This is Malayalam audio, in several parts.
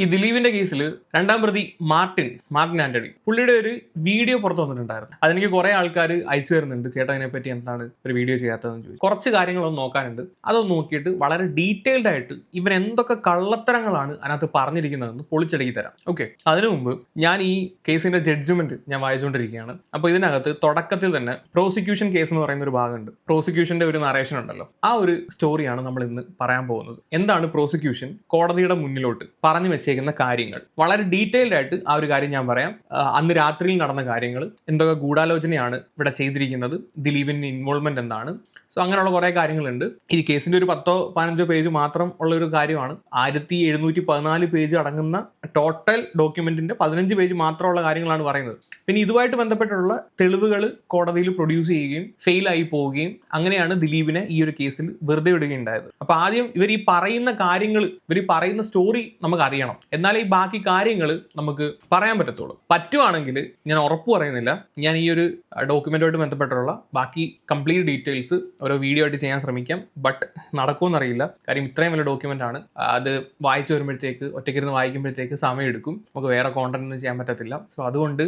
ഈ ദിലീപിന്റെ കേസിൽ രണ്ടാം പ്രതി മാർട്ടിൻ മാർട്ടിൻ ആന്റണി പുള്ളിയുടെ ഒരു വീഡിയോ പുറത്തു വന്നിട്ടുണ്ടായിരുന്നു. അതെനിക്ക് കുറെ ആൾക്കാർ അയച്ചു തരുന്നുണ്ട്. ചേട്ടാ അതിനെപ്പറ്റി എന്താണ് ഒരു വീഡിയോ ചെയ്യാത്തതെന്ന് ചോദിച്ചു. കുറച്ച് കാര്യങ്ങളൊന്ന് നോക്കാനുണ്ട്. അതൊന്ന് നോക്കിയിട്ട് വളരെ ഡീറ്റെയിൽഡ് ആയിട്ട് ഇവൻ എന്തൊക്കെ കള്ളത്തരങ്ങളാണ് അതിനകത്ത് പറഞ്ഞിരിക്കുന്നതെന്ന് പൊളിച്ചടുക്കി തരാം. ഓക്കെ അതിനു മുമ്പ് ഞാൻ ഈ കേസിന്റെ ജഡ്ജ്മെന്റ് ഞാൻ വായിച്ചുകൊണ്ടിരിക്കുകയാണ്. അപ്പോൾ ഇതിനകത്ത് തുടക്കത്തിൽ തന്നെ പ്രോസിക്യൂഷൻ കേസ് എന്ന് പറയുന്ന ഒരു ഭാഗമുണ്ട്. പ്രോസിക്യൂഷന്റെ ഒരു നറേഷൻ ഉണ്ടല്ലോ. ആ ഒരു സ്റ്റോറിയാണ് നമ്മൾ ഇന്ന് പറയാൻ പോകുന്നത്. എന്താണ് പ്രോസിക്യൂഷൻ കോടതിയുടെ മുന്നിലോട്ട് പറഞ്ഞു വെച്ചേക്കുന്ന കാര്യങ്ങൾ. വളരെ ഡീറ്റെയിൽഡ് ആയിട്ട് ആ ഒരു കാര്യം ഞാൻ പറയാം. അന്ന് രാത്രിയിൽ നടന്ന കാര്യങ്ങൾ എന്തൊക്കെ ഗൂഢാലോചനയാണ് ഇവിടെ ചെയ്തിരിക്കുന്നത് ദിലീപിന്റെ ഇൻവോൾവ്മെന്റ് എന്താണ്. സോ അങ്ങനെയുള്ള കുറേ കാര്യങ്ങളുണ്ട്. ഈ കേസിന്റെ ഒരു പത്തോ പതിനഞ്ചോ പേജ് മാത്രം ഉള്ള ഒരു കാര്യമാണ്. ആയിരത്തി എഴുന്നൂറ്റി പതിനാല് പേജ് അടങ്ങുന്ന ടോട്ടൽ ഡോക്യുമെന്റിന്റെ പതിനഞ്ച് പേജ് മാത്രമുള്ള കാര്യങ്ങളാണ് പറയുന്നത്. പിന്നെ ഇതുമായിട്ട് ബന്ധപ്പെട്ടുള്ള തെളിവുകൾ കോടതിയിൽ പ്രൊഡ്യൂസ് ചെയ്യുകയും ഫെയിൽ ആയി പോവുകയും അങ്ങനെയാണ് ദിലീപിനെ ഈ ഒരു കേസിൽ വെറുതെ വിടുകയുണ്ടായത്. അപ്പൊ ആദ്യം ഇവർ ഈ പറയുന്ന കാര്യങ്ങൾ ഇവർ ഈ പറയുന്ന സ്റ്റോറി നമുക്ക് അറിയണം എന്നാലേ ഈ ബാക്കി കാര്യങ്ങൾ നമുക്ക് പറയാൻ പറ്റത്തുള്ളൂ. പറ്റുവാണെങ്കിൽ ഞാൻ ഉറപ്പ് പറയുന്നില്ല. ഞാൻ ഈ ഒരു ഡോക്യുമെന്റുമായിട്ട് ബന്ധപ്പെട്ടുള്ള ബാക്കി കംപ്ലീറ്റ് ഡീറ്റെയിൽസ് ഓരോ വീഡിയോ ആയിട്ട് ചെയ്യാൻ ശ്രമിക്കാം. ബട്ട് നടക്കുമെന്നറിയില്ല. കാര്യം ഇത്രയും വലിയ ഡോക്യുമെന്റ് ആണ്. അത് വായിച്ചു വരുമ്പോഴത്തേക്ക് ഒറ്റയ്ക്കിരുന്ന് വായിക്കുമ്പോഴത്തേക്ക് സമയം എടുക്കും നമുക്ക് വേറെ കോണ്ടന്റ് ഒന്നും ചെയ്യാൻ പറ്റത്തില്ല. സോ അതുകൊണ്ട്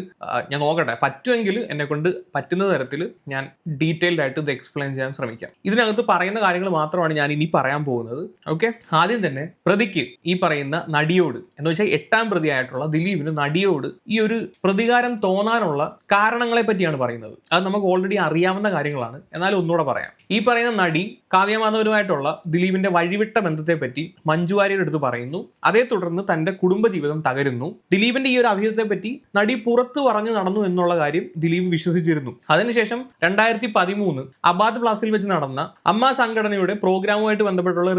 ഞാൻ നോക്കട്ടെ. പറ്റുമെങ്കിൽ എന്നെ കൊണ്ട് പറ്റുന്ന തരത്തിൽ ഞാൻ ഡീറ്റെയിൽഡ് ആയിട്ട് ഇത് എക്സ്പ്ലെയിൻ ചെയ്യാൻ ശ്രമിക്കാം. ഇതിനകത്ത് പറയുന്ന കാര്യങ്ങൾ മാത്രമാണ് ഞാൻ ഇനി പറയാൻ പോകുന്നത്. ഓക്കെ? ആദ്യം തന്നെ പ്രതിക്ക് ഈ പറയുന്ന നടിയോട് എന്ന് വെച്ചാൽ എട്ടാം പ്രതിയായിട്ടുള്ള ദിലീപിന് നടിയോട് ഈ ഒരു പ്രതികാരം തോന്നാനുള്ള കാരണങ്ങളെ പറ്റിയാണ് പറയുന്നത്. അത് നമുക്ക് ഓൾറെഡി അറിയാവുന്ന കാര്യങ്ങളാണ്. എന്നാലും ഒന്നുകൂടെ പറയാം. ഈ പറയുന്ന നടി കാവ്യമാധവനുമായിട്ടുള്ള ദിലീപിന്റെ വഴിവിട്ട ബന്ധത്തെ പറ്റി മഞ്ജു അടുത്ത് പറയുന്നു. അതേ തുടർന്ന് തന്റെ കുടുംബജീവിതം തകരുന്നു. ദിലീപിന്റെ ഈ ഒരു അഭിഹിതത്തെ പറ്റി നടി പുറത്തു പറഞ്ഞു നടന്നു എന്നുള്ള കാര്യം ദിലീപ് വിശ്വസിച്ചിരുന്നു. അതിനുശേഷം രണ്ടായിരത്തി പതിമൂന്ന് അബാദ് പ്ലാസിൽ വെച്ച് നടന്ന അമ്മ സംഘടനയുടെ പ്രോഗ്രാമുമായിട്ട് ബന്ധപ്പെട്ടുള്ള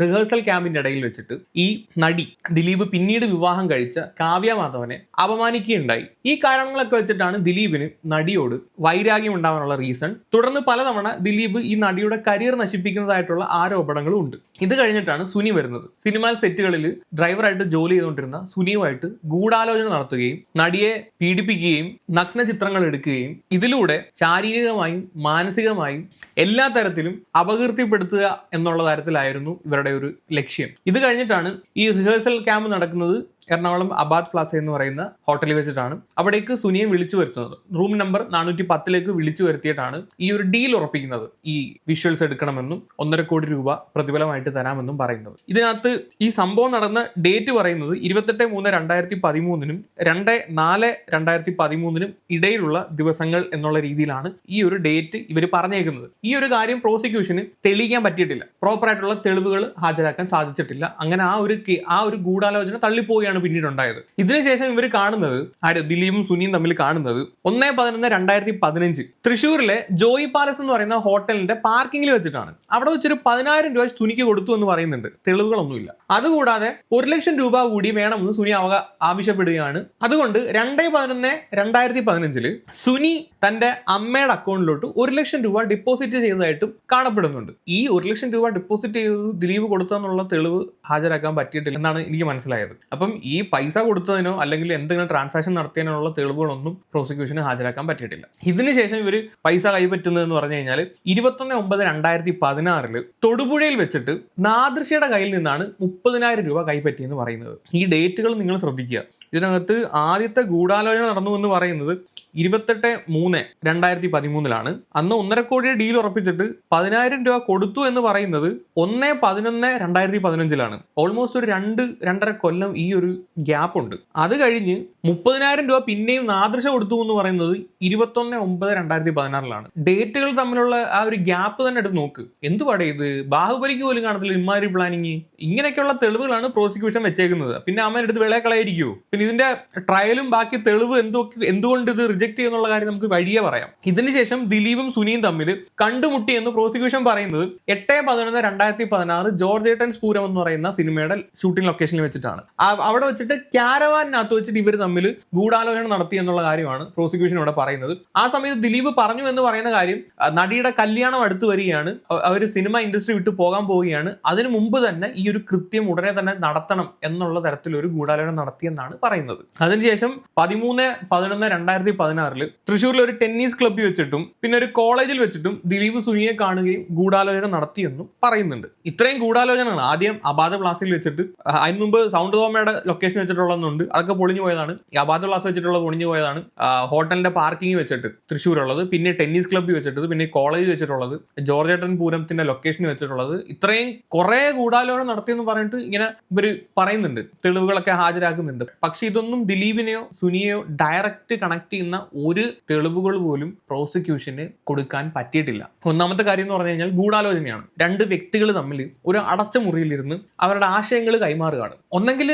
റിഹേഴ്സൽ ക്യാമ്പിന്റെ ഇടയിൽ വെച്ചിട്ട് ഈ നടി ദിലീപ് പിന്നീട് വിവാഹം കഴിച്ച കാവ്യ മാധവനെ അപമാനിക്കുകയുണ്ടായി. ഈ കാരണങ്ങളൊക്കെ വെച്ചിട്ടാണ് ദിലീപിന് നടിയോട് വൈരാഗ്യം ഉണ്ടാവാനുള്ള റീസൺ തുടർന്ന് പലതവണ ദിലീപ് ഈ നടിയുടെ കരിയർ നശിപ്പിക്കുന്നതായിട്ടുള്ള ആരോപണങ്ങളും ഉണ്ട്. ഇത് കഴിഞ്ഞിട്ടാണ് സുനി വരുന്നത്. സിനിമാ സെറ്റുകളിൽ ഡ്രൈവറായിട്ട് ജോലി ചെയ്തുകൊണ്ടിരുന്ന സുനിയുമായിട്ട് ഗൂഢാലോചന നടത്തുകയും നടിയെ പീഡിപ്പിക്കുകയും നഗ്ന ചിത്രങ്ങൾ എടുക്കുകയും ഇതിലൂടെ ശാരീരികമായും മാനസികമായും എല്ലാ തരത്തിലും അപകീർത്തിപ്പെടുത്തുക എന്നുള്ള തരത്തിലായിരുന്നു ഇവരുടെ ഒരു ലക്ഷ്യം. ഇത് കഴിഞ്ഞിട്ടാണ് ഈ റിഹേഴ്സൽ ക്യാമ്പ് നടക്കുന്നത് എറണാകുളം അബാദ് പ്ലാസ എന്ന് പറയുന്ന ഹോട്ടലിൽ വെച്ചിട്ടാണ്. അവിടേക്ക് സുനിയെ വിളിച്ചു വരുത്തുന്നത്. റൂം നമ്പർ നാനൂറ്റി പത്തിലേക്ക് വിളിച്ചു വരുത്തിയിട്ടാണ് ഈ ഒരു ഡീൽ ഉറപ്പിക്കുന്നത്. ഈ വിഷ്വൽസ് എടുക്കണമെന്നും ഒന്നര കോടി രൂപ പ്രതിഫലമായിട്ട് തരാമെന്നും പറയുന്നത്. ഇതിനകത്ത് ഈ സംഭവം നടന്ന ഡേറ്റ് പറയുന്നത് ഇരുപത്തെട്ട് മൂന്ന് രണ്ടായിരത്തി പതിമൂന്നിനും രണ്ട് നാല് രണ്ടായിരത്തി പതിമൂന്നിനും ഇടയിലുള്ള ദിവസങ്ങൾ എന്നുള്ള രീതിയിലാണ് ഈ ഒരു ഡേറ്റ് ഇവർ പറഞ്ഞേക്കുന്നത്. ഈ ഒരു കാര്യം പ്രോസിക്യൂഷന് തെളിയിക്കാൻ പറ്റിയിട്ടില്ല. പ്രോപ്പറായിട്ടുള്ള തെളിവുകൾ ഹാജരാക്കാൻ സാധിച്ചിട്ടില്ല. അങ്ങനെ ആ ഒരു ആ ഒരു ഗൂഢാലോചന തള്ളിപ്പോവുകയാണ് പിന്നീട് ഉണ്ടായത് ഇതിനുശേഷം ഇവർ കാണുന്നത് ആര്? ദിലീപും സുനിയും തമ്മിൽ കാണുന്നത് ഒന്നേ പതിനൊന്ന് രണ്ടായിരത്തി പതിനഞ്ച്. തൃശ്ശൂരിലെ ജോയി പാലസ് എന്ന് പറയുന്ന ഹോട്ടലിന്റെ പാർക്കിംഗിൽ വെച്ചിട്ടാണ്. അവിടെ വെച്ചൊരു പതിനായിരം രൂപ സുനിക്ക് കൊടുത്തു എന്ന് പറയുന്നുണ്ട്. തെളിവുകളൊന്നുമില്ല. അതുകൂടാതെ ഒരു ലക്ഷം രൂപ കൂടി വേണമെന്ന് സുനി അവ ആവശ്യപ്പെടുകയാണ്. അതുകൊണ്ട് രണ്ടേ പതിനൊന്ന് രണ്ടായിരത്തി പതിനഞ്ചിൽ സുനി തന്റെ അമ്മയുടെ അക്കൗണ്ടിലോട്ട് ഒരു ലക്ഷം രൂപ ഡിപ്പോസിറ്റ് ചെയ്തതായിട്ടും കാണപ്പെടുന്നുണ്ട്. ഈ ഒരു ലക്ഷം രൂപ ഡിപ്പോസിറ്റ് ചെയ്തത് ദിലീപ് കൊടുത്തെന്നുള്ള തെളിവ് ഹാജരാക്കാൻ പറ്റിയിട്ടില്ല എന്നാണ് എനിക്ക് മനസ്സിലായത്. അപ്പം ഈ പൈസ കൊടുത്തതിനോ അല്ലെങ്കിൽ എന്തെങ്കിലും ട്രാൻസാക്ഷൻ നടത്തിയതിനുള്ള തെളിവുകളൊന്നും പ്രോസിക്യൂഷന് ഹാജരാക്കാൻ പറ്റിയിട്ടില്ല. ഇതിനുശേഷം ഇവർ പൈസ കൈപ്പറ്റുന്നതെന്ന് പറഞ്ഞു കഴിഞ്ഞാൽ ഇരുപത്തൊന്ന് ഒമ്പത് രണ്ടായിരത്തി പതിനാറിൽ തൊടുപുഴയിൽ വെച്ചിട്ട് നാദൃശയുടെ കയ്യിൽ നിന്നാണ് മുപ്പതിനായിരം രൂപ കൈപ്പറ്റിയെന്ന് പറയുന്നത്. ഈ ഡേറ്റുകൾ നിങ്ങൾ ശ്രദ്ധിക്കുക. ഇതിനകത്ത് ആദ്യത്തെ ഗൂഢാലോചന നടന്നു എന്ന് പറയുന്നത് ഇരുപത്തെട്ട് മൂന്ന് രണ്ടായിരത്തി പതിമൂന്നിലാണ്. അന്ന് ഒന്നര കോടിയുടെ ഡീൽ ഉറപ്പിച്ചിട്ട് പതിനായിരം രൂപ കൊടുത്തു എന്ന് പറയുന്നത് ഒന്ന് പതിനൊന്ന് രണ്ടായിരത്തി പതിനഞ്ചിലാണ്. ഓൾമോസ്റ്റ് ഒരു രണ്ട് രണ്ടര കൊല്ലം ഈ ഒരു ഗ്യാപ്പ് ഉണ്ട് അത് കഴിഞ്ഞ് മുപ്പതിനായിരം രൂപ പിന്നെയും നാദൃശ കൊടുത്തു എന്ന് പറയുന്നത് ഇരുപത്തൊന്ന് ഒമ്പത് രണ്ടായിരത്തി പതിനാറിലാണ് ഡേറ്റുകൾ തമ്മിലുള്ള ആ ഒരു ഗ്യാപ്പ് തന്നെ എടുത്ത് നോക്ക്. എന്തുവാടേ ഇത്? ബാഹുബലിക്ക് പോലും കാണത്തില്ല ഇമാതിരി പ്ലാനിങ് ഇങ്ങനെയൊക്കെയുള്ള തെളിവുകളാണ് പ്രോസിക്യൂഷൻ വെച്ചേക്കുന്നത്. പിന്നെ അമ്മ എടുത്ത് വിളയെ കളയായിരിക്കുമോ പിന്നെ ഇതിന്റെ ട്രയലും ബാക്കി തെളിവ് എന്തൊക്കെ എന്തുകൊണ്ട് ഇത് റിജക്ട് ചെയ്യുന്നുള്ള കാര്യം നമുക്ക് വഴിയെ പറയാം. ഇതിനുശേഷം ദിലീപും സുനിയും തമ്മിൽ കണ്ടുമുട്ടി എന്ന് പ്രോസിക്യൂഷൻ പറയുന്നത് എട്ട് പതിനൊന്ന് രണ്ടായിരത്തി പതിനാറ് ജോർജ് ഏട്ടൻസ് പൂരം എന്ന് പറയുന്ന സിനിമയുടെ ഷൂട്ടിംഗ് ലൊക്കേഷനിൽ വെച്ചിട്ടാണ്. ആ- അവിടെ വെച്ചിട്ട് ക്യാരവാനിനകത്ത് വെച്ചിട്ട് ഇവർ തമ്മിൽ ഗൂഢാലോചന നടത്തി എന്നുള്ള കാര്യമാണ് പ്രോസിക്യൂഷൻ ഇവിടെ പറയുന്നത്. ആ സമയത്ത് ദിലീപ് പറഞ്ഞു എന്ന് പറയുന്ന കാര്യം നടിയുടെ കല്യാണം അടുത്ത് വരികയാണ്. അവർ സിനിമ ഇൻഡസ്ട്രി വിട്ട് പോകാൻ പോവുകയാണ്. അതിനു മുമ്പ് തന്നെ ഈ ഒരു കൃത്യം ഉടനെ തന്നെ നടത്തണം എന്നുള്ള തരത്തിൽ ഒരു ഗൂഢാലോചന നടത്തിയെന്നാണ് പറയുന്നത്. അതിനുശേഷം പതിമൂന്ന് പതിനൊന്ന് രണ്ടായിരത്തി പതിനാറിൽ തൃശ്ശൂരിൽ ഒരു ടെന്നീസ് ക്ലബ്ബിൽ വെച്ചിട്ടും പിന്നെ ഒരു കോളേജിൽ വെച്ചിട്ടും ദിലീപ് സുനിയെ കാണുകയും ഗൂഢാലോചന നടത്തിയെന്നും പറയുന്നുണ്ട്. ഇത്രയും ഗൂഢാലോചനകൾ ആദ്യം അബാധ പ്ലാസിൽ വെച്ചിട്ട് അതിന് മുമ്പ് സൗണ്ട് തോമയുടെ ലൊക്കേഷൻ വെച്ചിട്ടുള്ളതെന്നുണ്ട് അതൊക്കെ പൊളിഞ്ഞു പോയതാണ്. അബാദ് ക്ലാസ് വെച്ചിട്ടുള്ള പൊളിഞ്ഞു പോയതാണ്. ഹോട്ടലിന്റെ പാർക്കിംഗ് വെച്ചിട്ട് തൃശ്ശൂരുള്ളത്. പിന്നെ ടെന്നീസ് ക്ലബ്ബ് വെച്ചിട്ടത്. പിന്നെ കോളേജ് വെച്ചിട്ടുള്ളത്. ജോർജേട്ടൻ പൂരത്തിന്റെ ലൊക്കേഷൻ വെച്ചിട്ടുള്ളത്. ഇത്രയും കുറെ ഗൂഢാലോചന നടത്തിയെന്ന് പറഞ്ഞിട്ട് ഇങ്ങനെ ഇവർ പറയുന്നുണ്ട്. തെളിവുകളൊക്കെ ഹാജരാക്കുന്നുണ്ട്. പക്ഷെ ഇതൊന്നും ദിലീപിനെയോ സുനിയെയോ ഡയറക്റ്റ് കണക്ട് ചെയ്യുന്ന ഒരു തെളിവുകൾ പോലും പ്രോസിക്യൂഷന് കൊടുക്കാൻ പറ്റിയിട്ടില്ല. ഒന്നാമത്തെ കാര്യം എന്ന് പറഞ്ഞു കഴിഞ്ഞാൽ ഗൂഢാലോചനയാണ്. രണ്ട് വ്യക്തികൾ തമ്മിൽ ഒരു അടച്ച മുറിയിലിരുന്ന് അവരുടെ ആശയങ്ങൾ കൈമാറുകയാണ്. ഒന്നെങ്കിൽ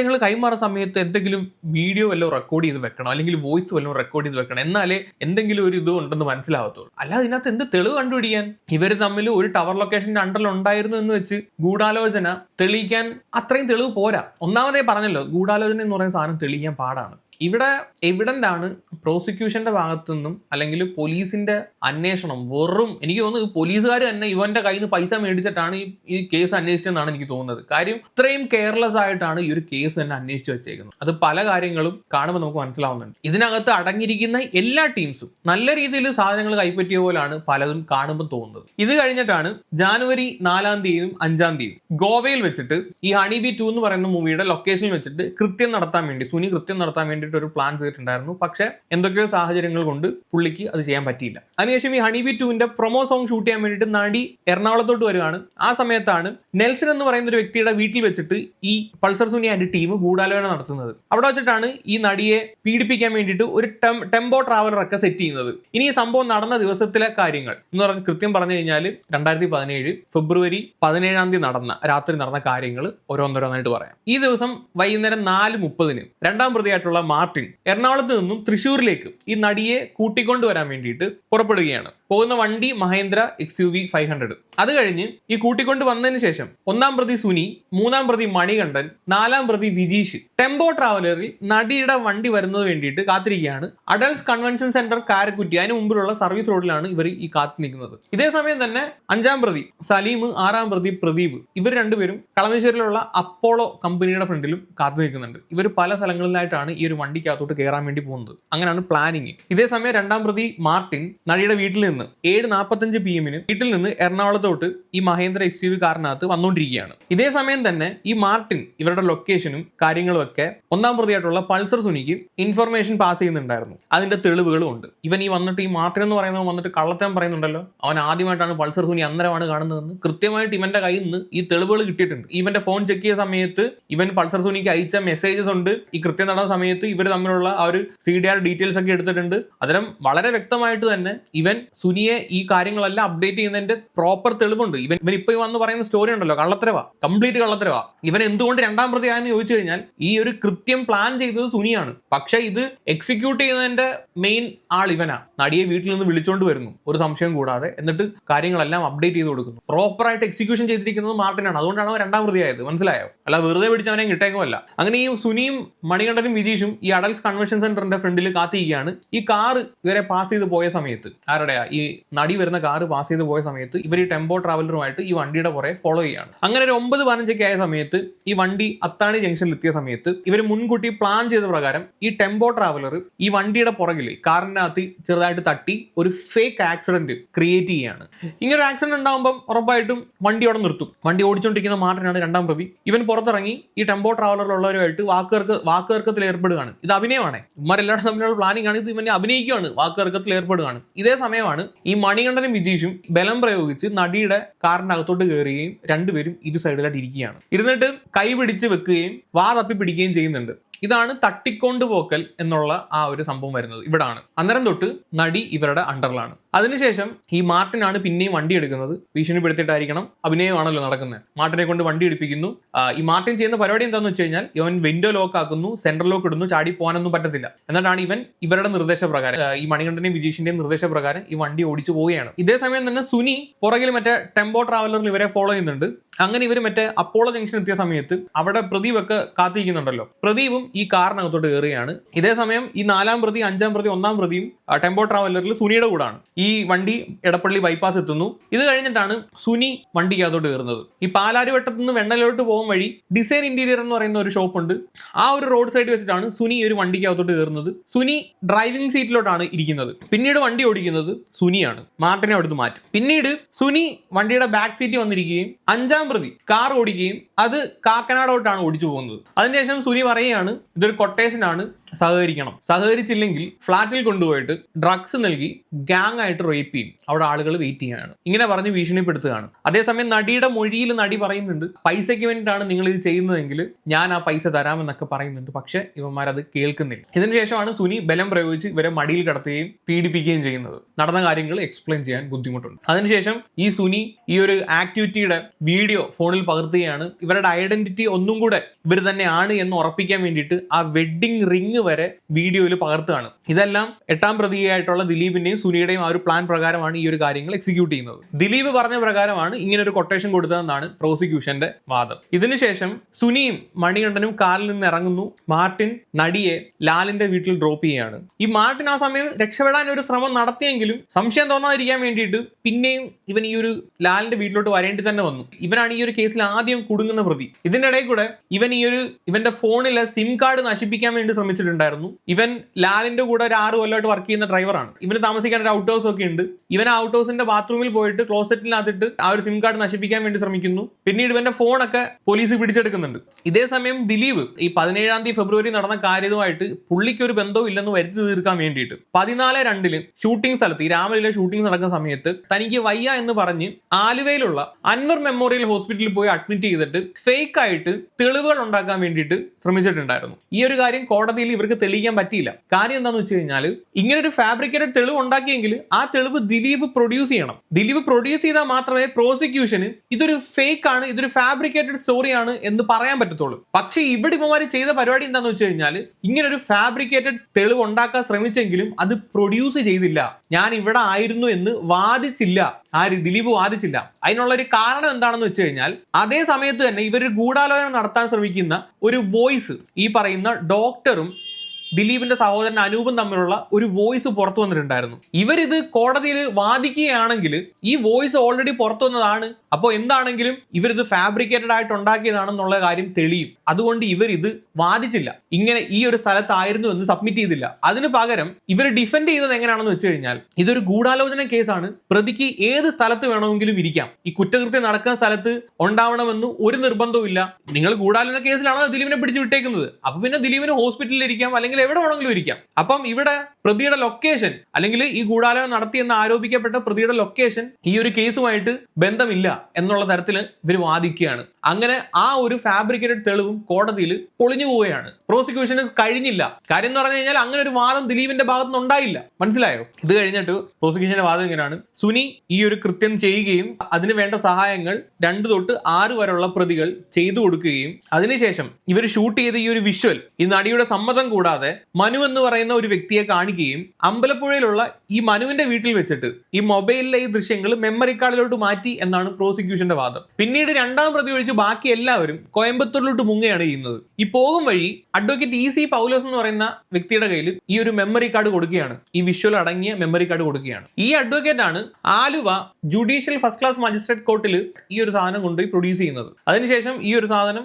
ആശയങ്ങൾ കൈമാറുന്ന സമയത്ത് എന്തെങ്കിലും വീഡിയോ വല്ലതും റെക്കോർഡ് ചെയ്ത് വെക്കണം? അല്ലെങ്കിൽ വോയിസ് വല്ലതും റെക്കോർഡ് ചെയ്ത് വെക്കണം? എന്നാലേ എന്തെങ്കിലും ഒരു ഇത് ഉണ്ടെന്ന് മനസ്സിലാവത്തുള്ളൂ. അല്ലാതെ ഇതിനകത്ത് എന്ത് തെളിവ് കണ്ടുപിടിക്കാൻ? ഇവർ തമ്മിൽ ഒരു ടവർ ലൊക്കേഷന്റെ അണ്ടറിൽ ഉണ്ടായിരുന്നു എന്ന് വെച്ച് ഗൂഢാലോചന തെളിയിക്കാൻ അത്രയും തെളിവ് പോരാ. ഒന്നാമതേ പറഞ്ഞല്ലോ ഗൂഢാലോചന എന്ന് പറയുന്ന സാധനം തെളിയിക്കാൻ പാടാണ്. ഇവിടെ എവിഡന്റ് ആണ് പ്രോസിക്യൂഷന്റെ ഭാഗത്തു നിന്നും അല്ലെങ്കിൽ പോലീസിന്റെ അന്വേഷണം. വെറും എനിക്ക് തോന്നുന്നു പോലീസുകാർ തന്നെ ഇവന്റെ കയ്യിൽ നിന്ന് പൈസ മേടിച്ചിട്ടാണ് ഈ ഈ കേസ് അന്വേഷിച്ചതെന്നാണ് എനിക്ക് തോന്നുന്നത്. കാര്യം ഇത്രയും കെയർലെസ് ആയിട്ടാണ് ഈ ഒരു കേസ് തന്നെ അന്വേഷിച്ചു വെച്ചേക്കുന്നത്. അത് പല കാര്യങ്ങളും കാണുമ്പോൾ നമുക്ക് മനസ്സിലാവുന്നുണ്ട്. ഇതിനകത്ത് അടങ്ങിയിരിക്കുന്ന എല്ലാ ടീംസും നല്ല രീതിയിൽ സാധനങ്ങൾ കൈപ്പറ്റിയ പോലാണ് പലതും കാണുമ്പോൾ തോന്നുന്നത്. ഇത് കഴിഞ്ഞിട്ടാണ് ജാനുവരി നാലാം തീയതിയും അഞ്ചാം തീയതിയും ഗോവയിൽ വെച്ചിട്ട് ഈ ഹണി ബി ടു എന്ന് പറയുന്ന മൂവിയുടെ ലൊക്കേഷനിൽ വെച്ചിട്ട് കൃത്യം നടത്താൻ വേണ്ടി സുനി കൃത്യം നടത്താൻ വേണ്ടിയിട്ട് ഒരു പ്ലാൻ ചെയ്തിട്ടുണ്ടായിരുന്നു. പക്ഷെ എന്തൊക്കെയോ സാഹചര്യങ്ങൾ കൊണ്ട് പുള്ളിക്ക് അത് ചെയ്യാൻ പറ്റിയില്ല. അതിനുശേഷം ഈ ഹണി ബി ടുവിന്റെ പ്രൊമോ സോങ് ഷൂട്ട് ചെയ്യാൻ വേണ്ടിയിട്ട് നടി എറണാകുളത്തോട്ട് വരുവാണ്. ആ സമയത്താണ് നെൽസൺ എന്ന് പറയുന്ന ഒരു വ്യക്തിയുടെ വീട്ടിൽ വെച്ചിട്ട് ഈ പൾസർ സുനി ആൻഡ് ടീം ഗൂഢാലോചന നടത്തുന്നത്. അവിടെ വെച്ചിട്ടാണ് ഈ നടിയെ പീഡിപ്പിക്കാൻ വേണ്ടിയിട്ട് ഒരു ടെമ്പോ ട്രാവലർ ഒക്കെ സെറ്റ് ചെയ്യുന്നത്. ഇനി ഈ സംഭവം നടന്ന ദിവസത്തിലെ കാര്യങ്ങൾ എന്ന് പറഞ്ഞ് കൃത്യം പറഞ്ഞു കഴിഞ്ഞാൽ രണ്ടായിരത്തി പതിനേഴ് ഫെബ്രുവരി പതിനേഴാം തീയതി നടന്ന രാത്രി നടന്ന കാര്യങ്ങൾ ഓരോന്നോരോന്നായിട്ട് പറയാം. ഈ ദിവസം വൈകുന്നേരം നാല് മുപ്പതിന് രണ്ടാം പ്രതിയായിട്ടുള്ള മാർട്ടിൻ എറണാകുളത്ത് നിന്നും തൃശ്ശൂരിലേക്ക് ഈ നടിയെ കൂട്ടിക്കൊണ്ടുവരാൻ വേണ്ടിയിട്ട് പുറപ്പെടുകയാണ്. പോകുന്ന വണ്ടി Mahindra X U V five hundred അത് കഴിഞ്ഞ് ഈ കൂട്ടിക്കൊണ്ട് വന്നതിന് ശേഷം ഒന്നാം പ്രതി സുനി മൂന്നാം പ്രതി മണികണ്ഠൻ നാലാം പ്രതി വിജീഷ് ടെമ്പോ ട്രാവലറിൽ നടിയുടെ വണ്ടി വരുന്നത് വേണ്ടിയിട്ട് കാത്തിരിക്കുകയാണ്. അഡൽസ് കൺവെൻഷൻ സെന്റർ കാരക്കുറ്റി അതിന് മുമ്പിലുള്ള സർവീസ് റോഡിലാണ് ഇവർ ഈ കാത്തു നിൽക്കുന്നത്. ഇതേ സമയം തന്നെ അഞ്ചാം പ്രതി സലീം ആറാം പ്രതി പ്രദീപ് ഇവർ രണ്ടുപേരും കളമശ്ശേരിയിലുള്ള അപ്പോളോ കമ്പനിയുടെ ഫ്രണ്ടിലും കാത്തു നിൽക്കുന്നുണ്ട്. ഇവർ പല സ്ഥലങ്ങളിലായിട്ടാണ് ഈ ഒരു വണ്ടിക്കകത്തോട്ട് കയറാൻ വേണ്ടി പോകുന്നത്. അങ്ങനെയാണ് പ്ലാനിങ് ഇതേ സമയം രണ്ടാം പ്രതി മാർട്ടിൻ നടിയുടെ വീട്ടിൽ നിന്ന് ഏഴ് നാൽപ്പത്തഞ്ച് പി എമ്മിന് വീട്ടിൽ നിന്ന് എറണാകുളത്തോട്ട് ഈ മഹേന്ദ്ര എക്സ് യു വി കാറിനകത്ത് വന്നുകൊണ്ടിരിക്കുകയാണ് ഇതേ സമയം തന്നെ ഈ മാർട്ടിൻ ഇവരുടെ ലൊക്കേഷനും കാര്യങ്ങളും ഒക്കെ ഒന്നാം പ്രതിയായിട്ടുള്ള പൾസർ സുനിക്ക് ഇൻഫർമേഷൻ പാസ് ചെയ്യുന്നുണ്ടായിരുന്നു. അതിന്റെ തെളിവുകളും ഉണ്ട്. ഇവൻ ഈ വന്നിട്ട് ഈ മാർട്ടിൻ എന്ന് പറയുന്നവൻ വന്നിട്ട് കള്ളത്തരം പറയുന്നുണ്ടല്ലോ. അവൻ ആദ്യമായിട്ടാണ് പൾസർ സുനി അന്നരമാണ് കാണുന്നതെന്ന് കൃത്യമായിട്ട് ഇവന്റെ കയ്യിൽ നിന്ന് ഈ തെളിവുകൾ കിട്ടിയിട്ടുണ്ട്. ഇവന്റെ ഫോൺ ചെക്ക് ചെയ്ത സമയത്ത് ഇവൻ പൾസർ സുനിക്ക് അയച്ച മെസ്സേജസ് ഉണ്ട്. ഈ കൃത്യം നടന്ന സമയത്ത് ഇവർ തമ്മിലുള്ള ആ ഒരു സി ഡി ആർ ഡീറ്റെയിൽസ് ഒക്കെ എടുത്തിട്ടുണ്ട്. അതിനും വളരെ വ്യക്തമായിട്ട് തന്നെ ഇവൻ സുനിയെ ഈ കാര്യങ്ങളെല്ലാം അപ്ഡേറ്റ് ചെയ്യുന്നതിന്റെ പ്രോപ്പർ തെളിവുണ്ട്. ഇവൻ ഇവൻ ഇപ്പൊ വന്ന് പറയുന്ന സ്റ്റോറി ഉണ്ടല്ലോ കള്ളത്തരവ കംപ്ലീറ്റ് കള്ളത്തരവ. ഇവൻ എന്തുകൊണ്ട് രണ്ടാം പ്രതിയായെന്ന് ചോദിച്ചു കഴിഞ്ഞാൽ ഈ ഒരു കൃത്യം പ്ലാൻ ചെയ്തത് സുനിയാണ്. പക്ഷെ ഇത് എക്സിക്യൂട്ട് ചെയ്യുന്നതിന്റെ മെയിൻ ആൾ ഇവനാ. നടിയെ വീട്ടിൽ നിന്ന് വിളിച്ചോണ്ട് വരുന്നു. ഒരു സംശയം കൂടാതെ എന്നിട്ട് കാര്യങ്ങളെല്ലാം അപ്ഡേറ്റ് ചെയ്ത് കൊടുക്കുന്നു. പ്രോപ്പർ ആയിട്ട് എക്സിക്യൂഷൻ ചെയ്തിരിക്കുന്നത് മാർട്ടിനാണ്. അതുകൊണ്ടാണ് അവൻ രണ്ടാം പ്രതിയായത് മനസ്സിലായോ? അല്ല വെറുതെ പിടിച്ചവനെ കിട്ടേക്കുമല്ല. അങ്ങനെ ഈ സുനിയും മണികണ്ഠനും വിജീഷും ഈ അഡൽസ് കൺവെൻഷൻ സെന്ററിന്റെ ഫ്രണ്ടിൽ കാത്തിരിക്കുകയാണ്. ഈ കാറ് ഇവരെ പാസ് ചെയ്ത് പോയ സമയത്ത് ആരുടെയാ? ഈ നടി വരുന്ന കാറ് പാസ് ചെയ്ത് പോയ സമയത്ത് ഇവർ ഈ ടെമ്പോ ട്രാവലറുമായിട്ട് ഈ വണ്ടിയുടെ പുറകെ ഫോളോ ചെയ്യാണ് അങ്ങനെ ഒരു ഒമ്പത് പതിനഞ്ചൊക്കെ ആയ സമയത്ത് ഈ വണ്ടി അത്താണി ജംഗ്ഷനിൽ എത്തിയ സമയത്ത് ഇവർ മുൻകൂട്ടി പ്ലാൻ ചെയ്ത പ്രകാരം ഈ ടെമ്പോ ട്രാവലർ ഈ വണ്ടിയുടെ പുറകിൽ കാറിനകത്ത് ചെറുതായിട്ട് തട്ടി ഒരു ഫേക്ക് ആക്സിഡന്റ് ക്രിയേറ്റ് ചെയ്യുകയാണ്. ഇങ്ങനെ ഒരു ആക്സിഡന്റ് ഉണ്ടാകുമ്പോൾ ഉറപ്പായിട്ടും വണ്ടി അവിടെ നിർത്തും. വണ്ടി ഓടിച്ചുകൊണ്ടിരിക്കുന്ന മാർട്ടിനാണ് രണ്ടാം പ്രതി ഇവൻ പുറത്തിറങ്ങി ഈ ടെമ്പോ ട്രാവലറിലുള്ളവരുമായിട്ട് വാക്കുകൾക്ക് വാക്കുകർക്കത്തിൽ ഏർപ്പെടുകയാണ് ഇത് അഭിനയമാണ്. ഇവരെല്ലാവരും തമ്മിലുള്ള പ്ലാനിംഗ് ആണ്. ഇത് ഇവനെ അഭിനയിക്കുകയാണ് വാക്കുകർക്കത്തിൽ ഏർപ്പെടുകയാണ്. ഇതേ സമയമാണ് ഈ മണികണ്ഠനും വിജീഷും ബലം പ്രയോഗിച്ച് നടിയുടെ കാറിന്റെ അകത്തോട്ട് കയറുകയും രണ്ടുപേരും ഇരു സൈഡിലായിട്ട് ഇരിക്കുകയാണ്. ഇരുന്നിട്ട് കൈ പിടിച്ച് വെക്കുകയും വാ തപ്പി പിടിക്കുകയും ചെയ്യുന്നുണ്ട്. ഇതാണ് തട്ടിക്കൊണ്ട് പോക്കൽ എന്നുള്ള ആ ഒരു സംഭവം വരുന്നത്. ഇവിടാണ്. അന്നേരം തൊട്ട് നടി ഇവരുടെ അണ്ടറിലാണ് അതിനുശേഷം ഈ മാർട്ടിനാണ് പിന്നെയും വണ്ടി എടുക്കുന്നത്. ഭീഷണിപ്പെടുത്തിയിട്ടായിരിക്കണം അഭിനയമാണല്ലോ നടക്കുന്നത്. മാർട്ടിനെ കൊണ്ട് വണ്ടി എടുപ്പിക്കുന്നു ഈ മാർട്ടിൻ ചെയ്യുന്ന പരിപാടി എന്താണെന്ന് വെച്ച് കഴിഞ്ഞാൽ ഇവൻ വിൻഡോ ലോക്ക് ആക്കുന്നു സെൻട്രൽ ലോക്ക് ഇടുന്നു ചാടി പോകാനൊന്നും പറ്റത്തില്ല. എന്നിട്ടാണ് ഇവൻ ഇവരുടെ നിർദ്ദേശപ്രകാരം ഈ മണികണ്ഠന്റെയും വിജീഷിന്റെയും നിർദ്ദേശപ്രകാരം ഈ വണ്ടി ഓടിച്ചു പോവുകയാണ്. ഇതേ സമയം തന്നെ സുനി പുറകിൽ മറ്റേ ടെമ്പോ ട്രാവലറിൽ ഇവരെ ഫോളോ ചെയ്യുന്നുണ്ട്. അങ്ങനെ ഇവർ മറ്റേ അപ്പോളോ ജംഗ്ഷൻ എത്തിയ സമയത്ത് അവിടെ പ്രദീപ് ഒക്കെ കാത്തിരിക്കുന്നുണ്ടല്ലോ. പ്രദീപും ഈ കാറിനകത്തോട്ട് കയറുകയാണ്. ഇതേ സമയം ഈ നാലാം പ്രതി അഞ്ചാം പ്രതി ഒന്നാം പ്രതിയും ടെമ്പോ ട്രാവലറിൽ സുനിയുടെ കൂടാണ്. ഈ വണ്ടി എടപ്പള്ളി ബൈപ്പാസ് എത്തുന്നു. ഇത് കഴിഞ്ഞിട്ടാണ് സുനി വണ്ടിക്കകത്തോട്ട് കയറുന്നത്. ഈ പാലാരിവട്ടത്തു നിന്ന് വെണ്ണലോട്ട് പോകും വഴി ഡിസൈൻ ഇന്റീരിയർ എന്ന് പറയുന്ന ഒരു ഷോപ്പ് ഉണ്ട്. ആ ഒരു റോഡ് സൈഡ് വെച്ചിട്ടാണ് സുനി ഒരു വണ്ടിക്കകത്തോട്ട് കയറുന്നത്. സുനി ഡ്രൈവിംഗ് സീറ്റിലോട്ടാണ് ഇരിക്കുന്നത്. പിന്നീട് വണ്ടി ഓടിക്കുന്നത് സുനിയാണ്. മാർട്ടിനെ അവിടുന്ന് മാറ്റും. പിന്നീട് സുനി വണ്ടിയുടെ ബാക്ക് സീറ്റ് വന്നിരിക്കുകയും അഞ്ചാം പ്രതി. കാർ ഓടിക്കുകയും അത് കാക്കനാടോട്ടാണ് ഓടിച്ചു പോകുന്നത്. അതിനുശേഷം സുനി പറയുകയാണ് ഇതൊരു കൊട്ടേഷൻ ആണ് സഹകരിക്കണം. സഹകരിച്ചില്ലെങ്കിൽ ഫ്ളാറ്റിൽ കൊണ്ടുപോയിട്ട് ഡ്രഗ്സ് നൽകി ഗാങ് ആയിട്ട് റേപ്പ് ചെയ്യും. അവിടെ ആളുകൾ വെയിറ്റ് ചെയ്യാണ് ഇങ്ങനെ പറഞ്ഞ് ഭീഷണിപ്പെടുത്തുകയാണ്. അതേസമയം നടിയുടെ മൊഴിയിൽ നടി പറയുന്നുണ്ട് പൈസയ്ക്ക് വേണ്ടിയിട്ടാണ് നിങ്ങൾ ഇത് ചെയ്യുന്നതെങ്കിൽ ഞാൻ ആ പൈസ തരാമെന്നൊക്കെ പറയുന്നുണ്ട്. പക്ഷെ ഇവന്മാർ അത് കേൾക്കുന്നില്ല. ഇതിനുശേഷമാണ് സുനി ബലം പ്രയോഗിച്ച് ഇവരെ മടിയിൽ കടത്തുകയും പീഡിപ്പിക്കുകയും ചെയ്യുന്നത്. നടന്ന കാര്യങ്ങൾ എക്സ്പ്ലെയിൻ ചെയ്യാൻ ബുദ്ധിമുട്ടുണ്ട്. അതിനുശേഷം ഈ സുനി ഈ ഒരു ആക്ടിവിറ്റിയുടെ വീഡിയോ ഫോണിൽ പകർത്തുകയാണ്. ഇവരുടെ ഐഡന്റിറ്റി ഒന്നും കൂടെ ഇവർ തന്നെയാണ് എന്ന് ഉറപ്പിക്കാൻ വേണ്ടിയിട്ട് ആ വെഡ്ഡിംഗ് റിങ് വരെ വീഡിയോയിൽ പകർത്തുകയാണ്. ഇതെല്ലാം എട്ടാം പ്രതിയായിട്ടുള്ള ദിലീപിന്റെയും സുനിയുടെയും ആ ഒരു പ്ലാൻ പ്രകാരമാണ് ഈ ഒരു കാര്യങ്ങൾ എക്സിക്യൂട്ട് ചെയ്യുന്നത്. ദിലീപ് പറഞ്ഞ പ്രകാരമാണ് ഇങ്ങനെ ഒരു കൊട്ടേഷൻ കൊടുത്തതെന്നാണ് പ്രോസിക്യൂഷന്റെ വാദം. ഇതിനുശേഷം സുനിയും മണികണ്ഠനും കാറിൽ നിന്ന് ഇറങ്ങുന്നു. മാർട്ടിൻ നടിയെ ലാലിന്റെ വീട്ടിൽ ഡ്രോപ്പ് ചെയ്യുകയാണ്. ഈ മാർട്ടിൻ ആ സമയം രക്ഷപ്പെടാൻ ഒരു ശ്രമം നടത്തിയെങ്കിലും സംശയം തോന്നാതിരിക്കാൻ വേണ്ടിയിട്ട് പിന്നെയും ഇവൻ ഈ ഒരു ലാലിന്റെ വീട്ടിലോട്ട് വരേണ്ടി തന്നെ വന്നു. ഇവനാണ് ഈ ഒരു കേസിൽ ആദ്യം കുടുങ്ങുന്ന പ്രതി. ഇതിന്റെ ഇടയിൽ കൂടെ ഇവൻ ഈ ഒരു ഇവന്റെ ഫോണിലെ സിം കാർഡ് നശിപ്പിക്കാൻ വേണ്ടി ശ്രമിച്ചിട്ടുണ്ടായിരുന്നു. ഇവൻ ലാലിന്റെ കൂടെ ഒരു ആറ് കൊല്ലമായിട്ട് വർക്ക് ചെയ്യുന്ന ഡ്രൈവറാണ് ഇവന് താമസിക്കാൻ ഒരു ഔട്ട് ഹൗസ് ഒക്കെ ഉണ്ട്. ഇവൻ ഔട്ട് ഹൗസിന്റെ ബാത്റൂമിൽ പോയിട്ട് ക്ലോസറ്റിനകത്തിട്ട് ആ ഒരു സിം കാർഡ് നശിപ്പിക്കാൻ വേണ്ടി ശ്രമിക്കുന്നു. പിന്നീട് ഇവന്റെ ഫോണൊക്കെ പോലീസ് പിടിച്ചെടുക്കുന്നുണ്ട്. ഇതേ സമയം ദിലീപ് ഈ പതിനേഴാം തീയതി ഫെബ്രുവരി നടന്ന കാര്യവുമായിട്ട് പുള്ളിക്ക് ഒരു ബന്ധവും ഇല്ലെന്ന് വരുത്തി തീർക്കാൻ വേണ്ടിയിട്ട് പതിനാല് രണ്ടിൽ ഷൂട്ടിംഗ് സ്ഥലത്ത് ഈ രാമലിലെ ഷൂട്ടിംഗ് നടക്കുന്ന സമയത്ത് തനിക്ക് വയ്യ എന്ന് പറഞ്ഞ് ആലുവയിലുള്ള അൻവർ മെമ്മോറിയൽ ഹോസ്പിറ്റലിൽ പോയി അഡ്മിറ്റ് ചെയ്തിട്ട് ഫേക്ക് ആയിട്ട് തെളിവുകൾ ഉണ്ടാക്കാൻ വേണ്ടിയിട്ട് ശ്രമിച്ചിട്ടുണ്ടായിരുന്നു. ഈ ഒരു കാര്യം കോടതിയിൽ ഇവർക്ക് തെളിയിക്കാൻ പറ്റിയില്ല. കാര്യം എന്താണെന്ന് വെച്ച് കഴിഞ്ഞാൽ ഇങ്ങനെ ഒരു ഫാബ്രിക്കേറ്റഡ് തെളിവ് ഉണ്ടാക്കിയെങ്കിൽ ആ തെളിവ് ദിലീപ് പ്രൊഡ്യൂസ് ചെയ്യണം. ദിലീപ് പ്രൊഡ്യൂസ് ചെയ്താൽ മാത്രമേ പ്രോസിക്യൂഷന് ഇതൊരു ഫേക്ക് ആണ് ഇതൊരു ഫാബ്രിക്കേറ്റഡ് സ്റ്റോറിയാണ് എന്ന് പറയാൻ പറ്റത്തുള്ളൂ. പക്ഷേ ഇവിടെ ഇവന്മാർ ചെയ്ത പരിപാടി എന്താണെന്ന് വെച്ച് കഴിഞ്ഞാൽ ഇങ്ങനെ ഒരു ഫാബ്രിക്കേറ്റഡ് തെളിവ് ഉണ്ടാക്കാൻ ശ്രമിച്ചെങ്കിലും അത് പ്രൊഡ്യൂസ് ചെയ്തില്ല. ഞാൻ ഇവിടെ ആയിരുന്നു എന്ന് വാദിച്ചില്ല. ആര്? ദിലീപ് വാദിച്ചില്ല അതിനുള്ള ഒരു കാരണം എന്താണെന്ന് വെച്ച് കഴിഞ്ഞാൽ അതേ സമയത്ത് തന്നെ ഇവർ ഗൂഢാലോചന നടത്താൻ ശ്രമിക്കുന്ന ഒരു വോയിസ് ഈ പറയുന്ന ഡോക്ടറും ദിലീപിന്റെ സഹോദരൻ അനൂപും തമ്മിലുള്ള ഒരു വോയിസ് പുറത്തു വന്നിട്ടുണ്ടായിരുന്നു. ഇവരിത് കോടതിയിൽ വാദിക്കുകയാണെങ്കിൽ ഈ വോയിസ് ഓൾറെഡി പുറത്തു വന്നതാണ്. അപ്പോൾ എന്താണെങ്കിലും ഇവരിത് ഫാബ്രിക്കേറ്റഡ് ആയിട്ട് ഉണ്ടാക്കിയതാണെന്നുള്ള കാര്യം തെളിയും. അതുകൊണ്ട് ഇവർ ഇത് വാദിച്ചില്ല. ഇങ്ങനെ ഈ ഒരു സ്ഥലത്തായിരുന്നു എന്ന് സബ്മിറ്റ് ചെയ്തില്ല. അതിന് പകരം ഇവർ ഡിഫെൻഡ് ചെയ്തത് എങ്ങനെയാണെന്ന് വെച്ച് കഴിഞ്ഞാൽ ഇതൊരു ഗൂഢാലോചന കേസാണ് പ്രതിക്ക് ഏത് സ്ഥലത്ത് വേണമെങ്കിലും ഇരിക്കാം. ഈ കുറ്റകൃത്യം നടക്കുന്ന സ്ഥലത്ത് ഉണ്ടാവണമെന്ന് ഒരു നിർബന്ധവും ഇല്ല നിങ്ങൾ ഗൂഢാലോചന കേസിലാണോ ദിലീപിനെ പിടിച്ചു വിട്ടേക്കുന്നത്? അപ്പൊ പിന്നെ ദിലീപിന് ഹോസ്പിറ്റലിൽ ഇരിക്കാം അല്ലെങ്കിൽ എവിടെ വേണമെങ്കിലും ഇരിക്കാം. അപ്പം ഇവിടെ പ്രതിയുടെ ലൊക്കേഷൻ അല്ലെങ്കിൽ ഈ ഗൂഢാലോചന നടത്തിയെന്ന് ആരോപിക്കപ്പെട്ട പ്രതിയുടെ ലൊക്കേഷൻ ഈ ഒരു കേസുമായിട്ട് ബന്ധമില്ല എന്നുള്ള തരത്തിൽ ഇവർ വാദിക്കുകയാണ്. അങ്ങനെ ആ ഒരു ഫാബ്രിക്കേറ്റഡ് തെളിവും കോടതിയിൽ പൊളിഞ്ഞു പോവുകയാണ്. പ്രോസിക്യൂഷന് കഴിഞ്ഞില്ല. കാര്യം എന്ന് പറഞ്ഞു കഴിഞ്ഞാൽ അങ്ങനെ ഒരു വാദം ദിലീപിന്റെ ഭാഗത്തുനിന്ന് ഉണ്ടായില്ല. മനസ്സിലായോ? ഇത് കഴിഞ്ഞിട്ട് പ്രോസിക്യൂഷന്റെ വാദം ഇങ്ങനെയാണ്. സുനി ഈ ഒരു കൃത്യം ചെയ്യുകയും അതിന് വേണ്ട സഹായങ്ങൾ രണ്ടു തൊട്ട് ആറ് വരെയുള്ള പ്രതികൾ ചെയ്തു കൊടുക്കുകയും അതിനുശേഷം ഇവർ ഷൂട്ട് ചെയ്ത ഈ ഒരു വിഷ്വൽ ഈ നടിയുടെ സമ്മതം കൂടാതെ മനു എന്ന് പറയുന്ന ഒരു വ്യക്തിയെ കാണിക്കുകയും അമ്പലപ്പുഴയിലുള്ള ഈ മനുവിന്റെ വീട്ടിൽ വെച്ചിട്ട് ഈ മൊബൈലിലെ ഈ ദൃശ്യങ്ങൾ മെമ്മറി കാർഡിലോട്ട് മാറ്റി എന്നാണ് പ്രോസിക്യൂഷന്റെ വാദം. പിന്നീട് രണ്ടാം പ്രതി ഒഴിച്ച് ബാക്കി എല്ലാവരും കോയമ്പത്തൂരിലോട്ട് മുങ്ങുകയാണ് ചെയ്യുന്നത്. ഈ പോകും വഴി അഡ്വക്കേറ്റ് ഇ സി പൗലോസ് എന്ന് പറയുന്ന വ്യക്തിയുടെ കയ്യിൽ ഈ ഒരു മെമ്മറി കാർഡ് കൊടുക്കുകയാണ്. ഈ വിഷ്വൽ അടങ്ങിയ മെമ്മറി കാർഡ് കൊടുക്കുകയാണ്. ഈ അഡ്വക്കേറ്റ് ആണ് Aluva judicial first class magistrate കോർട്ടിൽ ഈ ഒരു സാധനം കൊണ്ടുപോയി പ്രൊഡ്യൂസ് ചെയ്യുന്നത്. അതിനുശേഷം ഈ ഒരു സാധനം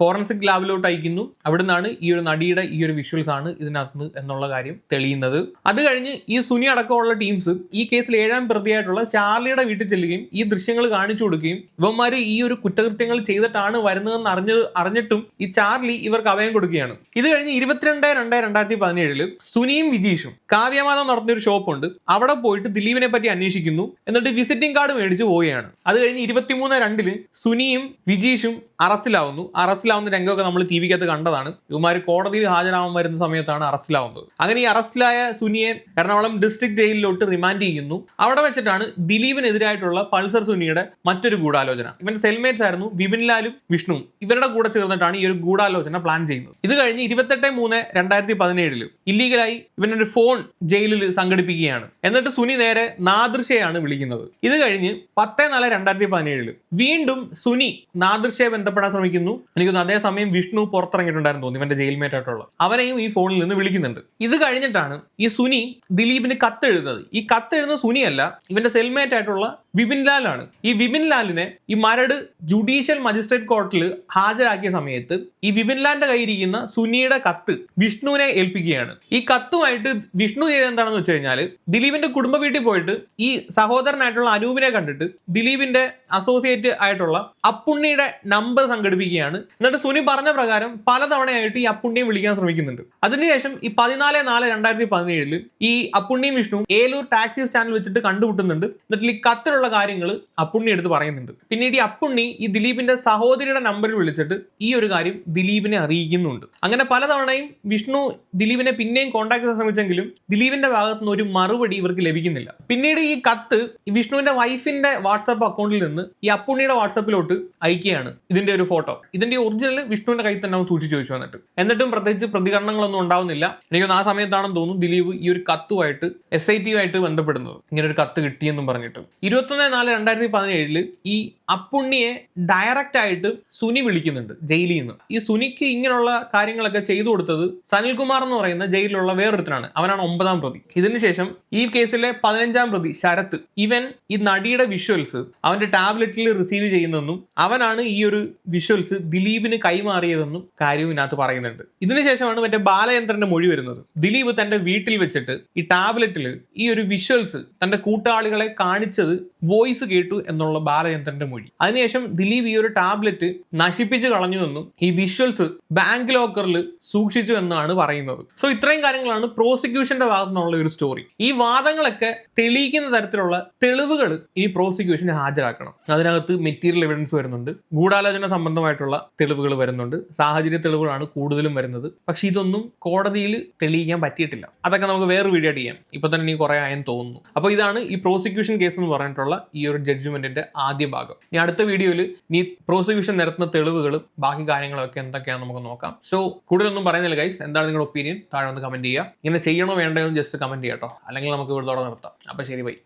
ഫോറൻസിക് ലാബിലോട്ട് അയക്കുന്നു. അവിടുന്നാണ് ഈ ഒരു നടിയുടെ ഈ ഒരു വിഷ്വൽസ് ആണ് ഇതിനകത്ത് എന്നുള്ള കാര്യം തെളിയുന്നത്. അത് കഴിഞ്ഞ് ഈ സുനി അടക്കമുള്ള ടീംസ് ഈ കേസിൽ ഏഴാം പ്രതിയായിട്ടുള്ള ചാർലിയുടെ വീട്ടിൽ ചെല്ലുകയും ഈ ദൃശ്യങ്ങൾ കാണിച്ചു കൊടുക്കുകയും ഇവന്മാര് ഈ ഒരു കുറ്റകൃത്യങ്ങൾ ചെയ്തിട്ടാണ് വരുന്നതെന്ന് അറിഞ്ഞ അറിഞ്ഞിട്ടും ഈ ചാർലി ഇവർക്ക് അഭയം കൊടുക്കുകയാണ്. ഇത് കഴിഞ്ഞ് ഇരുപത്തിരണ്ട് രണ്ട് രണ്ടായിരത്തി പതിനേഴിൽ സുനിയും വിജീഷും കാവ്യമാധം നടത്തിയ ഒരു ഷോപ്പ് ഉണ്ട് അവിടെ പോയിട്ട് ദിലീപിനെ പറ്റി അന്വേഷിക്കുന്നു. എന്നിട്ട് വിസിറ്റിംഗ് കാർഡ് മേടിച്ച് പോവുകയാണ്. അത് കഴിഞ്ഞ് ഇരുപത്തിമൂന്ന് രണ്ടിൽ സുനിയും വിജീഷും അറസ്റ്റിലാവുന്നു. അറസ്റ്റിലാവുന്ന രംഗമൊക്കെ നമ്മൾ ടി വിക്കകത്ത് കണ്ടതാണ്. ഇവന്മാർ കോടതിയിൽ ഹാജരാവാൻ വരുന്ന സമയത്താണ് അറസ്റ്റിലാവുന്നത്. അങ്ങനെ ഈ അറസ്റ്റിലായ സുനിയെ എറണാകുളം ഡിസ്ട്രിക്ട് ജയിലിലോട്ട് റിമാൻഡ് ചെയ്യുന്നു. അവിടെ വെച്ചിട്ടാണ് ദിലീപിനെതിരായിട്ടുള്ള പൾസർ സുനിയുടെ മറ്റൊരു ഗൂഢാലോചന. ഇവന്റെ സെൽമേറ്റ്സ് ആയിരുന്നു വിപിൻ ലാലും വിഷ്ണുവും. ഇവരുടെ കൂടെ ചേർന്നിട്ടാണ് ഈ ഒരു ഗൂഢാലോചന പ്ലാൻ ചെയ്യുന്നത്. ഇത് കഴിഞ്ഞ് ഇരുപത്തെട്ട് മൂന്ന് രണ്ടായിരത്തി പതിനേഴിൽ ഇല്ലീഗലായി ഇവനൊരു ഫോൺ ജയിലിൽ സംഘടിപ്പിക്കുകയാണ്. എന്നിട്ട് സുനി നേരെ നാദൃശയാണ് വിളിക്കുന്നത്. ഇത് കഴിഞ്ഞ് പത്ത് നാല് രണ്ടായിരത്തി പതിനേഴിൽ വീണ്ടും സുനി നാദൃശയെ ബന്ധപ്പെടാൻ ശ്രമിക്കുന്നു. എനിക്ക് അതേ അതേസമയം വിഷ്ണു പുറത്തിറങ്ങിയിട്ടുണ്ടായിരുന്നു തോന്നുന്നു ഇവന്റെ ജയിൽമേറ്റ് ആയിട്ടുള്ള അവനെയും ഈ ഫോണിൽ നിന്ന് വിളിക്കുന്നുണ്ട്. ഇത് കഴിഞ്ഞിട്ടാണ് ഈ സുനി ദിലീപിന് കത്തെഴുതുന്നത്. ഈ കത്തെഴുതുന്ന സുനിയല്ല ഇവന്റെ സെൽമേറ്റ് ആയിട്ടുള്ള വിപിൻ ലാൽ ആണ്. ഈ വിപിൻ ലാലിനെ ഈ മരട് ജുഡീഷ്യൽ മജിസ്ട്രേറ്റ് കോർട്ടിൽ ഹാജരാക്കിയ സമയത്ത് ഈ വിപിൻ ലാലിന്റെ കയ്യിരിക്കുന്ന സുനിയുടെ കത്ത് വിഷ്ണുവിനെ ഏൽപ്പിക്കുകയാണ്. ഈ കത്തുമായിട്ട് വിഷ്ണു ചെയ്തത് എന്താണെന്ന് വെച്ച് കഴിഞ്ഞാൽ ദിലീപിന്റെ കുടുംബ വീട്ടിൽ പോയിട്ട് ഈ സഹോദരനായിട്ടുള്ള അനൂപിനെ കണ്ടിട്ട് ദിലീപിന്റെ അസോസിയേറ്റ് ആയിട്ടുള്ള അപ്പുണ്ണിയുടെ നമ്പർ സംഘടിപ്പിക്കുകയാണ്. എന്നിട്ട് സുനി പറഞ്ഞ പ്രകാരം പലതവണയായിട്ട് ഈ അപ്പുണ്ണിയെ വിളിക്കാൻ ശ്രമിക്കുന്നുണ്ട്. അതിനുശേഷം ഈ പതിനാല് നാല് രണ്ടായിരത്തി പതിനേഴിൽ ഈ അപ്പുണ്ണിയും വിഷ്ണു ഏലൂർ ടാക്സി സ്റ്റാൻഡിൽ വെച്ചിട്ട് കണ്ടുമുട്ടുന്നുണ്ട്. എന്നിട്ട് ഈ കത്തിലുള്ള കാര്യങ്ങൾ അപ്പുണ്ണി എടുത്ത് പറയുന്നുണ്ട്. പിന്നീട് ഈ അപ്പുണ്ണി ഈ ദിലീപിന്റെ സഹോദരിയുടെ നമ്പറിൽ വിളിച്ചിട്ട് ഈ ഒരു കാര്യം ദിലീപിനെ അറിയിക്കുന്നുണ്ട്. അങ്ങനെ പലതവണയും വിഷ്ണു ദിലീപിനെ പിന്നെയും കോൺടാക്ട് ചെയ്യാൻ ശ്രമിച്ചെങ്കിലും ദിലീപിന്റെ ഭാഗത്തു നിന്ന് ഒരു മറുപടി ഇവർക്ക് ലഭിക്കുന്നില്ല. പിന്നീട് ഈ കത്ത് വിഷ്ണുവിന്റെ വൈഫിന്റെ വാട്സാപ്പ് അക്കൗണ്ടിൽ നിന്ന് ഈ അപ്പുണ്ണിയുടെ വാട്സാപ്പിലോട്ട് അയക്കുകയാണ്. ഇതിന്റെ ഒരു ഫോട്ടോ. ഇതിന്റെ ഒറിജിനൽ വിഷ്ണുവിന്റെ കയ്യിൽ തന്നെ സൂക്ഷിച്ചു വെച്ചു വന്നിട്ട്. എന്നിട്ടും പ്രത്യേകിച്ച് പ്രതികരണങ്ങളൊന്നും ഉണ്ടാവുന്നില്ല. എനിക്ക് തോന്നുന്നു ആ സമയത്താണെന്ന് തോന്നുന്നു ദിലീപ് ഈ ഒരു കത്തുമായിട്ട് എസ് ഐ ടിയുമായിട്ട് ബന്ധപ്പെടുന്നത്. ഇങ്ങനെ ഒരു കത്ത് കിട്ടിയെന്നും പറഞ്ഞിട്ട്. ഇരുപത്തൊന്ന് നാല് രണ്ടായിരത്തി പതിനേഴിൽ ഈ അപ്പുണ്ണിയെ ഡയറക്റ്റ് ആയിട്ട് സുനി വിളിക്കുന്നുണ്ട് ജയിലിൽ നിന്ന്. ഈ സുനിക്ക് ഇങ്ങനെയുള്ള കാര്യങ്ങളൊക്കെ ചെയ്തു കൊടുത്തത് സനിൽകുമാർ എന്ന് പറയുന്ന ജയിലിലുള്ള വേറൊരുത്തനാണ്. അവനാണ് ഒമ്പതാം പ്രതി. ഇതിനുശേഷം ഈ കേസിലെ പതിനഞ്ചാം പ്രതി ശരത്ത് ഇവൻ ഈ നടിയുടെ വിഷ്വൽസ് അവന്റെ ടാബ്ലറ്റിൽ റിസീവ് ചെയ്യുന്നെന്നും അവനാണ് ഈ ഒരു വിഷ്വൽസ് ദിലീപിന് കൈമാറിയതെന്നും കാര്യവും ഇതിനകത്ത് പറയുന്നുണ്ട്. ഇതിനുശേഷമാണ് മറ്റേ ബാലയന്ത്രന്റെ മൊഴി വരുന്നത്. ദിലീപ് തന്റെ വീട്ടിൽ വെച്ചിട്ട് ഈ ടാബ്ലറ്റിൽ ഈ ഒരു വിഷ്വൽസ് തന്റെ കൂട്ടാളികളെ കാണിച്ചത് വോയിസ് കേട്ടു എന്നുള്ള ബാലചന്ദ്രന്റെ മൊഴി. അതിനുശേഷം ദിലീപ് ഈ ഒരു ടാബ്ലറ്റ് നശിപ്പിച്ചു കളഞ്ഞുവെന്നും ഈ വിഷ്വൽസ് ബാങ്ക് ലോക്കറിൽ സൂക്ഷിച്ചു എന്നാണ് പറയുന്നത്. സോ ഇത്രയും കാര്യങ്ങളാണ് പ്രോസിക്യൂഷന്റെ ഭാഗത്തു നിന്നുള്ള ഒരു സ്റ്റോറി ഈ വാദങ്ങളൊക്കെ തെളിയിക്കുന്ന തരത്തിലുള്ള തെളിവുകൾ ഈ പ്രോസിക്യൂഷൻ ഹാജരാക്കണം. അതിനകത്ത് മെറ്റീരിയൽ എവിഡൻസ് വരുന്നുണ്ട്. ഗൂഢാലോചന സംബന്ധമായിട്ടുള്ള തെളിവുകൾ വരുന്നുണ്ട്. സാഹചര്യ തെളിവുകളാണ് കൂടുതലും വരുന്നത്. പക്ഷേ ഇതൊന്നും കോടതിയിൽ തെളിയിക്കാൻ പറ്റിയിട്ടില്ല. അതൊക്കെ നമുക്ക് വേറെ വീഡിയോ ചെയ്യാം. ഇപ്പൊ തന്നെ ഇനി കുറെ ആയെന്ന് തോന്നുന്നു. അപ്പോൾ ഇതാണ് ഈ പ്രോസിക്യൂഷൻ കേസ് എന്ന് പറഞ്ഞിട്ടുള്ള ഈ ഒരു ജഡ്ജ്മെന്റിന്റെ ആദ്യ ഭാഗം. ഇനി അടുത്ത വീഡിയോയിൽ നീ പ്രോസിക്യൂഷൻ നിരത്തുന്ന തെളിവുകളും ബാക്കി കാര്യങ്ങളും ഒക്കെ എന്തൊക്കെയാണെന്ന് നമുക്ക് നോക്കാം. സോ കൂടുതലൊന്നും പറയുന്നില്ല ഗൈസ് എന്താണ് നിങ്ങളുടെ ഒപ്പീനിയൻ താഴെ ഒന്ന് കമന്റ് ചെയ്യുക. ഇങ്ങനെ ചെയ്യണോ വേണ്ടോ എന്ന് ജസ്റ്റ് കമന്റ് ചെയ്യാം കേട്ടോ അല്ലെങ്കിൽ നമുക്ക് ഇവിടെ നിർത്താം. അപ്പൊ ശരി ബൈ